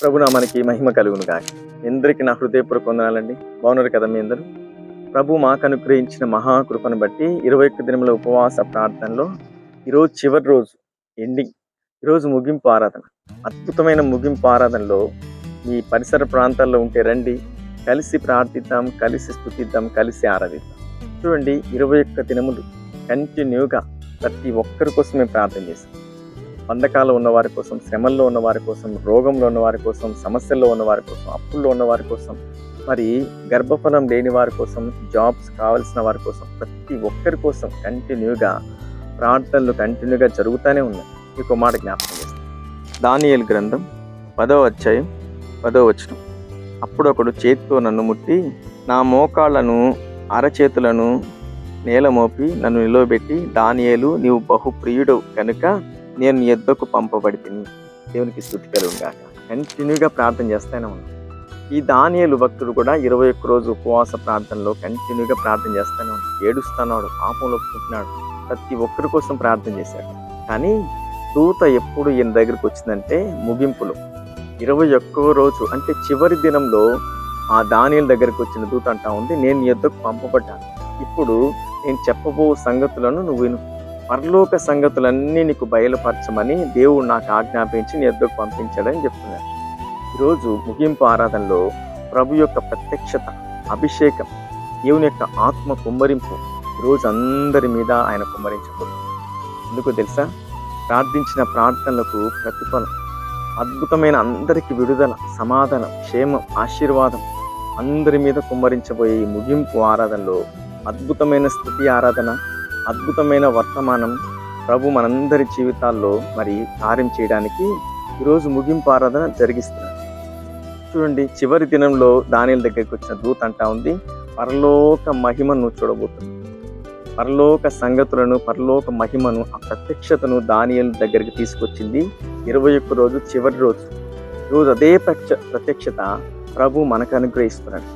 ప్రభునామానికి మహిమ కలుగును కాక ఎందరికి నా హృదయపూర్వక వందనాలండి. బాగున్నారు కదా మీ అందరూ? ప్రభు మాకు అనుగ్రహించిన మహాకృపను బట్టి ఇరవై ఒక్క దినముల ఉపవాస ప్రార్థనలో ఈరోజు చివరి రోజు ఎండింగ్ ఈరోజు ముగింపు ఆరాధన. అద్భుతమైన ముగింపు ఆరాధనలో మీ పరిసర ప్రాంతాల్లో ఉంటే రండి కలిసి ప్రార్థిద్దాం కలిసి స్థుతిద్దాం కలిసి ఆరాధిద్దాం. చూడండి ఇరవై ఒక్క దినములు కంటిన్యూగా ప్రతి ఒక్కరి కోసమే ప్రార్థన చేస్తాం. బంధకాలు ఉన్న వారి కోసం శ్రమల్లో ఉన్న వారి కోసం రోగంలో ఉన్న వారి కోసం సమస్యల్లో ఉన్న వారి కోసం అప్పుల్లో ఉన్న వారి కోసం మరి గర్భఫలం లేని వారి కోసం జాబ్స్ కావాల్సిన వారి కోసం ప్రతి ఒక్కరి కోసం కంటిన్యూగా ప్రార్థనలు కంటిన్యూగా జరుగుతూనే ఉన్నాయి. ఈ మాట జ్ఞాపకం చేస్తాను దానియల్ గ్రంథం పదో అధ్యాయం పదో వచనం. అప్పుడు ఒకడు చేతితో నన్ను ముట్టి నా మోకాళ్ళను అరచేతులను నేల మోపి నన్ను నిలవబెట్టి దానియేలు నీవు బహుప్రియుడు కనుక నేను నీ ఎద్దకు పంపబడి తిని దేవునికి స్థుతి కలుగుగాక కంటిన్యూగా ప్రార్థన చేస్తూనే ఉన్నాను ఈ దానియలు భక్తుడు కూడా ఇరవై ఒక్క రోజు ఉపవాస ప్రార్థనలో కంటిన్యూగా ప్రార్థన చేస్తూనే ఉన్నాడు ఏడుస్తున్నాడు పాపంలో పుట్టినాడు. ప్రతి ఒక్కరి కోసం ప్రార్థన చేశాడు. కానీ దూత ఎప్పుడు ఈయన దగ్గరికి వచ్చిందంటే ముగింపులో. ఇరవై ఒక్కో రోజు అంటే చివరి దినంలో ఆ దానియల దగ్గరికి వచ్చిన దూత అంటా ఉంది నేను నీ పంపబడ్డాను. ఇప్పుడు నేను చెప్పబో సంగతులను నువ్వు విను. పరలోక సంగతులన్నీ నీకు బయలుపరచమని దేవుడు నాకు ఆజ్ఞాపించి నీ యొద్దకు పంపించాడని చెప్తున్నాడు ఈరోజు ముగింపు ఆరాధనలో ప్రభు యొక్క ప్రత్యక్షత అభిషేకం దేవుని యొక్క ఆత్మ కుమ్మరింపు ఈరోజు అందరి మీద ఆయన కుమ్మరించకూడదు ఎందుకు తెలుసా? ప్రార్థించిన ప్రార్థనలకు ప్రతిఫలం అద్భుతమైన అందరికి విడుదల సమాధానం క్షేమం ఆశీర్వాదం అందరి మీద కుమ్మరించబోయే ఈ ముగింపు ఆరాధనలో అద్భుతమైన స్థుతి ఆరాధన అద్భుతమైన వర్తమానం ప్రభు మనందరి జీవితాల్లో మరి కార్యం చేయడానికి ఈరోజు ముగింపు ఆరాధన జరిగిస్తున్నారు. చూడండి చివరి దినంలో దానిల దగ్గరికి వచ్చిన దూత అంటా ఉంది పరలోక మహిమను చూడబోతుంది పరలోక సంగతులను పరలోక మహిమను ఆ ప్రత్యక్షతను దానియల దగ్గరికి తీసుకొచ్చింది ఇరవై ఒక్క రోజు చివరి రోజు. రోజు అదే ప్రత్యక్ష ప్రత్యక్షత ప్రభు మనకు అనుగ్రహిస్తున్నాడు.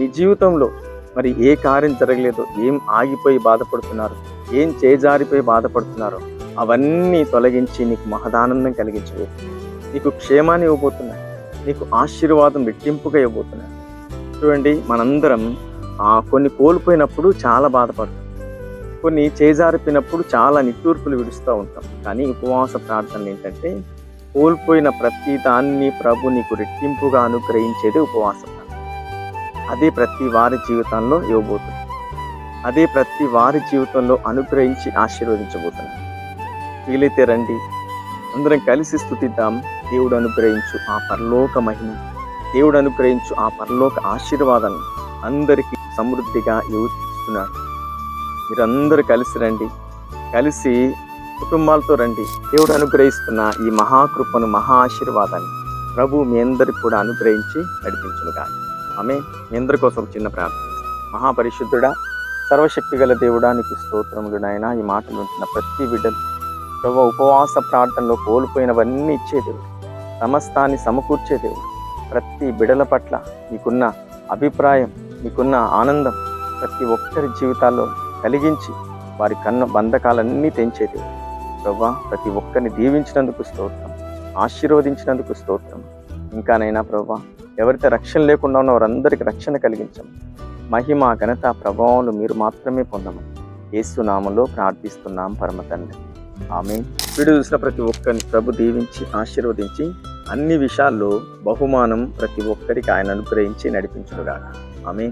మీ జీవితంలో మరి ఏ కార్యం జరగలేదు ఏం ఆగిపోయి బాధపడుతున్నారు ఏం చేజారిపోయి బాధపడుతున్నారో అవన్నీ తొలగించి నీకు మహదానందం కలిగించబోతుంది నీకు క్షేమాన్ని ఇవ్వబోతున్నాయి. నీకు ఆశీర్వాదం రెట్టింపుగా ఇవ్వబోతున్నాయి. చూడండి మనందరం కొన్ని కోల్పోయినప్పుడు చాలా బాధపడతాం. కొన్ని చేజారిపోయినప్పుడు చాలా నిట్టూర్పులు విడుస్తూ ఉంటాం. కానీ ఉపవాస ప్రార్థనలు ఏంటంటే కోల్పోయిన ప్రతి దాన్ని ప్రభు నీకు రెట్టింపుగా అనుగ్రహించేది ఉపవాసం. అదే ప్రతి వారి జీవితంలో ఇవ్వబోతుంది. అదే ప్రతి వారి జీవితంలో అనుగ్రహించి ఆశీర్వదించబోతున్నాను వీలైతే రండి. అందరం కలిసి స్థుతిద్దాం. దేవుడు అనుగ్రహించు ఆ పరలోక మహిమ. దేవుడు అనుగ్రహించు ఆ పరలోక ఆశీర్వాదాన్ని అందరికీ సమృద్ధిగా యోచిస్తున్నాడు. మీరందరూ కలిసి రండి. కలిసి కుటుంబాలతో రండి. దేవుడు అనుగ్రహిస్తున్న ఈ మహాకృపను మహా ఆశీర్వాదాన్ని ప్రభు మీ అందరికి కూడా అనుగ్రహించి నడిపించునుగా ఆమె మీ కోసం చిన్న ప్రార్థన. మహాపరిశుద్ధుడా సర్వశక్తి గల దేవుడా నీకు స్తోత్రములు ఈ మాటలు ఉంటున్న ప్రతి బిడ్డలు. ప్రభు ఉపవాస ప్రార్థనలో కోల్పోయినవన్నీ ఇచ్చే దేవుడు. సమస్తాన్ని సమకూర్చే దేవుడు. ప్రతి బిడల పట్ల నీకున్న అభిప్రాయం నీకున్న ఆనందం ప్రతి ఒక్కరి జీవితాల్లో కలిగించి వారి కన్న బంధకాలన్నీ తెంచే దేవుడు. ప్రభా ప్రతి ఒక్కరిని దీవించినందుకు స్తోత్రం. ఆశీర్వదించినందుకు స్తోత్రం. ఇంకానైనా ప్రభా ఎవరైతే రక్షణ లేకుండా ఉన్న వారందరికీ రక్షణ కలిగించండి. మహిమ ఘనత ప్రభావాలు మీరు మాత్రమే పొందము యేసునామంలో ప్రార్థిస్తున్నాం పరమ తండ్రి. ఆమె వీడియో చూసిన ప్రతి ఒక్కరిని ప్రభు దీవించి ఆశీర్వదించి అన్ని విషయాల్లో బహుమానం ప్రతి ఒక్కరికి ఆయన అనుగ్రహించి నడిపించుడుగా ఆమె